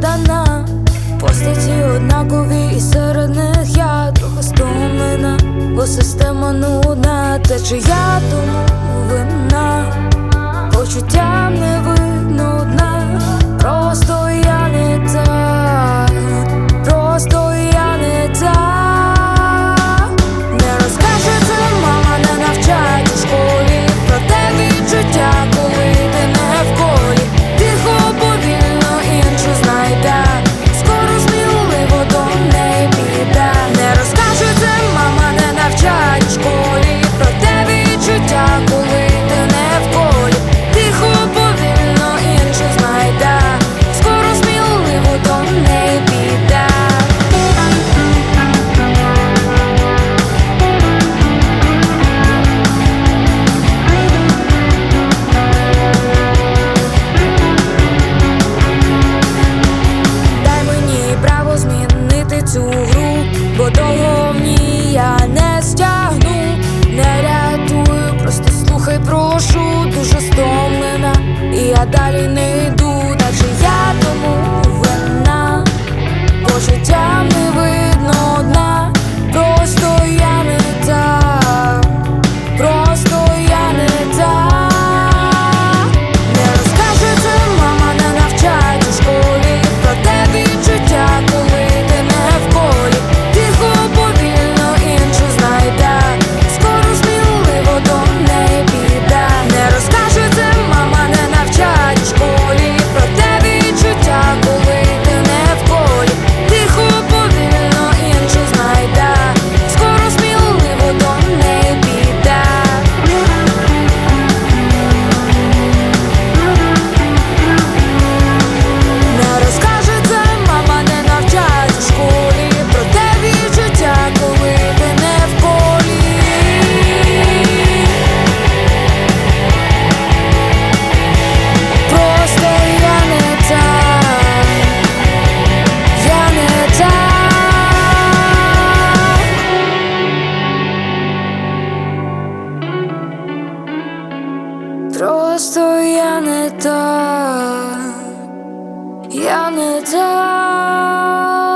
дана, постаті однакові, і серед них я трохи стомлена, бо система нудна, течія тому. Adaline Просто я не та, я не та.